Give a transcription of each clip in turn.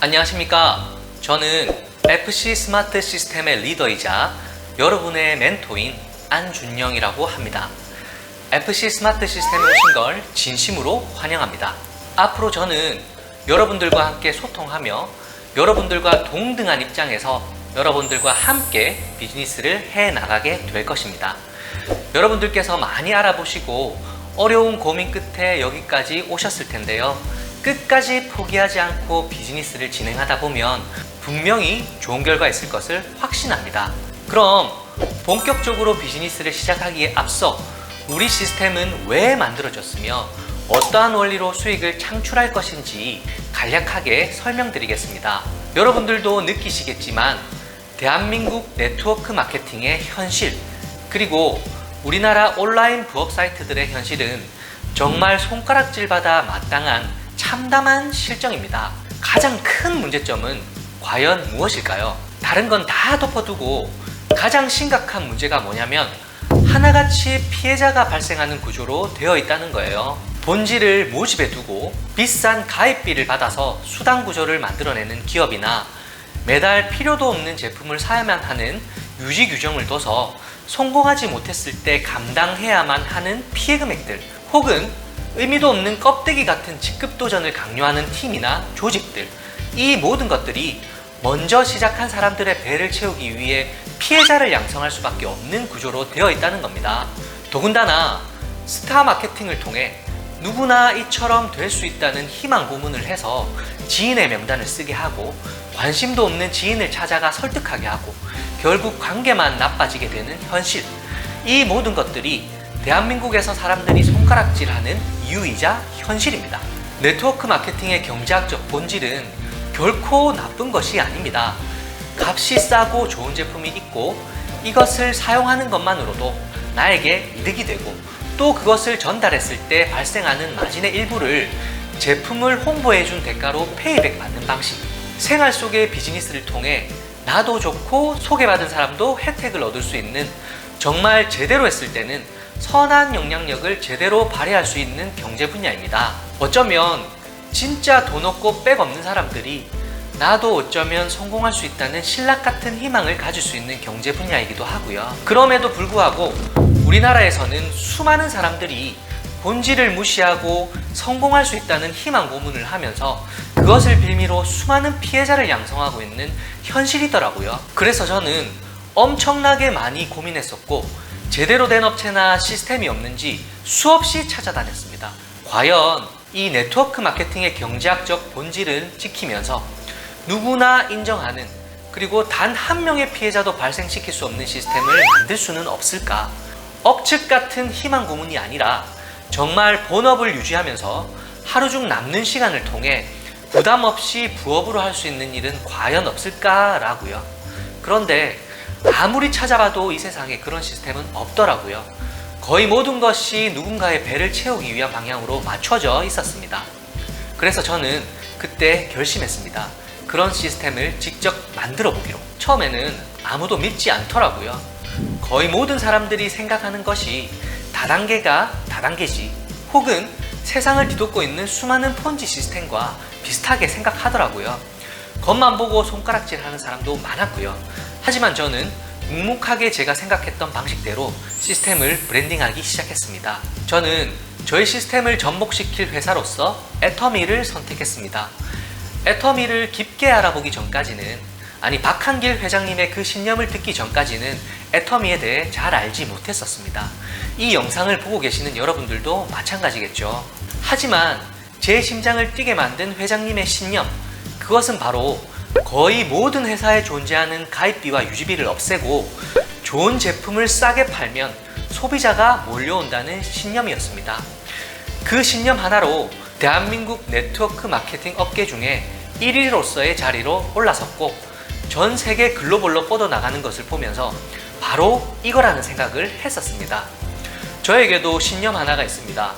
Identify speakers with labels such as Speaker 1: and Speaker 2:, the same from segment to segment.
Speaker 1: 안녕하십니까. 저는 FC 스마트 시스템의 리더이자 여러분의 멘토인 안준영이라고 합니다. FC 스마트 시스템에 오신 걸 진심으로 환영합니다. 앞으로 저는 여러분들과 함께 소통하며 여러분들과 동등한 입장에서 여러분들과 함께 비즈니스를 해 나가게 될 것입니다. 여러분들께서 많이 알아보시고 어려운 고민 끝에 여기까지 오셨을 텐데요. 끝까지 포기하지 않고 비즈니스를 진행하다 보면 분명히 좋은 결과 있을 것을 확신합니다. 그럼 본격적으로 비즈니스를 시작하기에 앞서 우리 시스템은 왜 만들어졌으며 어떠한 원리로 수익을 창출할 것인지 간략하게 설명드리겠습니다. 여러분들도 느끼시겠지만 대한민국 네트워크 마케팅의 현실 그리고 우리나라 온라인 부업 사이트들의 현실은 정말 손가락질 받아 마땅한 참담한 실정입니다. 가장 큰 문제점은 과연 무엇일까요? 다른 건 다 덮어두고 가장 심각한 문제가 뭐냐면 하나같이 피해자가 발생하는 구조로 되어 있다는 거예요. 본질을 모집해 두고 비싼 가입비를 받아서 수당 구조를 만들어내는 기업이나 매달 필요도 없는 제품을 사야만 하는 유지 규정을 둬서 성공하지 못했을 때 감당해야만 하는 피해 금액들 혹은 의미도 없는 껍데기 같은 직급 도전을 강요하는 팀이나 조직들 이 모든 것들이 먼저 시작한 사람들의 배를 채우기 위해 피해자를 양성할 수밖에 없는 구조로 되어 있다는 겁니다. 더군다나 스타 마케팅을 통해 누구나 이처럼 될 수 있다는 희망 고문을 해서 지인의 명단을 쓰게 하고 관심도 없는 지인을 찾아가 설득하게 하고 결국 관계만 나빠지게 되는 현실. 이 모든 것들이 대한민국에서 사람들이 손가락질하는 이유이자 현실입니다. 네트워크 마케팅의 경제학적 본질은 결코 나쁜 것이 아닙니다. 값이 싸고 좋은 제품이 있고 이것을 사용하는 것만으로도 나에게 이득이 되고 또 그것을 전달했을 때 발생하는 마진의 일부를 제품을 홍보해준 대가로 페이백 받는 방식. 생활 속의 비즈니스를 통해 나도 좋고 소개받은 사람도 혜택을 얻을 수 있는 정말 제대로 했을 때는 선한 영향력을 제대로 발휘할 수 있는 경제 분야입니다. 어쩌면 진짜 돈 없고 백 없는 사람들이 나도 어쩌면 성공할 수 있다는 신락 같은 희망을 가질 수 있는 경제 분야이기도 하고요. 그럼에도 불구하고 우리나라에서는 수많은 사람들이 본질을 무시하고 성공할 수 있다는 희망 고문을 하면서 그것을 빌미로 수많은 피해자를 양성하고 있는 현실이더라고요. 그래서 저는 엄청나게 많이 고민했었고 제대로 된 업체나 시스템이 없는지 수없이 찾아다녔습니다. 과연 이 네트워크 마케팅의 경제학적 본질을 지키면서 누구나 인정하는 그리고 단 한 명의 피해자도 발생시킬 수 없는 시스템을 만들 수는 없을까? 억측 같은 희망 고문이 아니라 정말 본업을 유지하면서 하루 중 남는 시간을 통해 부담 없이 부업으로 할 수 있는 일은 과연 없을까라고요. 그런데 아무리 찾아봐도 이 세상에 그런 시스템은 없더라고요. 거의 모든 것이 누군가의 배를 채우기 위한 방향으로 맞춰져 있었습니다. 그래서 저는 그때 결심했습니다. 그런 시스템을 직접 만들어 보기로. 처음에는 아무도 믿지 않더라고요. 거의 모든 사람들이 생각하는 것이 다단계가 다단계지 혹은 세상을 뒤덮고 있는 수많은 폰지 시스템과 비슷하게 생각하더라고요. 겉만 보고 손가락질 하는 사람도 많았고요. 하지만 저는 묵묵하게 제가 생각했던 방식대로 시스템을 브랜딩하기 시작했습니다. 저는 저희 시스템을 접목시킬 회사로서 애터미를 선택했습니다. 애터미를 깊게 알아보기 전까지는 아니 박한길 회장님의 그 신념을 듣기 전까지는 애터미에 대해 잘 알지 못했었습니다. 이 영상을 보고 계시는 여러분들도 마찬가지겠죠. 하지만 제 심장을 뛰게 만든 회장님의 신념, 그것은 바로 거의 모든 회사에 존재하는 가입비와 유지비를 없애고 좋은 제품을 싸게 팔면 소비자가 몰려온다는 신념이었습니다. 그 신념 하나로 대한민국 네트워크 마케팅 업계 중에 1위로서의 자리로 올라섰고 전 세계 글로벌로 뻗어나가는 것을 보면서 바로 이거라는 생각을 했었습니다. 저에게도 신념 하나가 있습니다.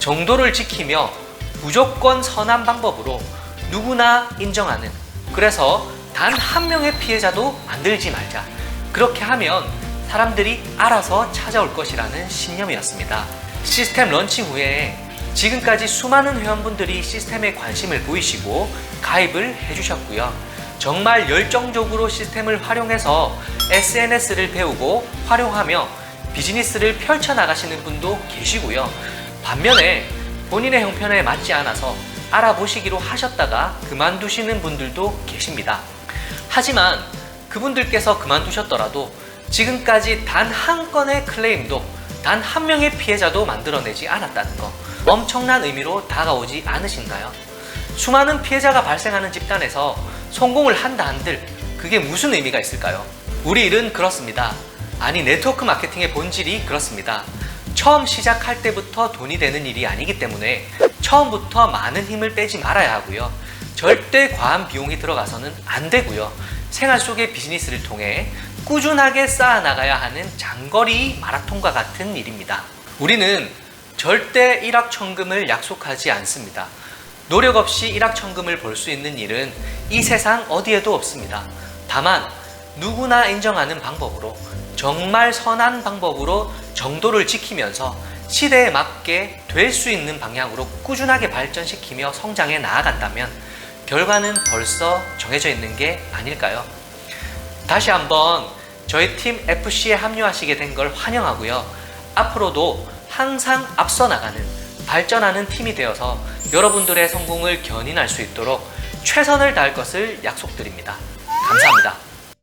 Speaker 1: 정도를 지키며 무조건 선한 방법으로 누구나 인정하는 그래서 단 한 명의 피해자도 만들지 말자. 그렇게 하면 사람들이 알아서 찾아올 것이라는 신념이었습니다. 시스템 런칭 후에 지금까지 수많은 회원분들이 시스템에 관심을 보이시고 가입을 해주셨고요. 정말 열정적으로 시스템을 활용해서 SNS를 배우고 활용하며 비즈니스를 펼쳐나가시는 분도 계시고요. 반면에 본인의 형편에 맞지 않아서 알아보시기로 하셨다가 그만두시는 분들도 계십니다. 하지만 그분들께서 그만두셨더라도 지금까지 단 한 건의 클레임도 단 한 명의 피해자도 만들어내지 않았다는 거 엄청난 의미로 다가오지 않으신가요? 수많은 피해자가 발생하는 집단에서 성공을 한다 한들 그게 무슨 의미가 있을까요? 우리 일은 그렇습니다. 아니 네트워크 마케팅의 본질이 그렇습니다. 처음 시작할 때부터 돈이 되는 일이 아니기 때문에 처음부터 많은 힘을 빼지 말아야 하고요. 절대 과한 비용이 들어가서는 안 되고요. 생활 속의 비즈니스를 통해 꾸준하게 쌓아나가야 하는 장거리 마라톤과 같은 일입니다. 우리는 절대 일확천금을 약속하지 않습니다. 노력 없이 일확천금을 벌 수 있는 일은 이 세상 어디에도 없습니다. 다만 누구나 인정하는 방법으로 정말 선한 방법으로 정도를 지키면서 시대에 맞게 될 수 있는 방향으로 꾸준하게 발전시키며 성장해 나아간다면 결과는 벌써 정해져 있는 게 아닐까요? 다시 한번 저희 팀 FC에 합류하시게 된 걸 환영하고요. 앞으로도 항상 앞서 나가는 발전하는 팀이 되어서 여러분들의 성공을 견인할 수 있도록 최선을 다할 것을 약속드립니다. 감사합니다.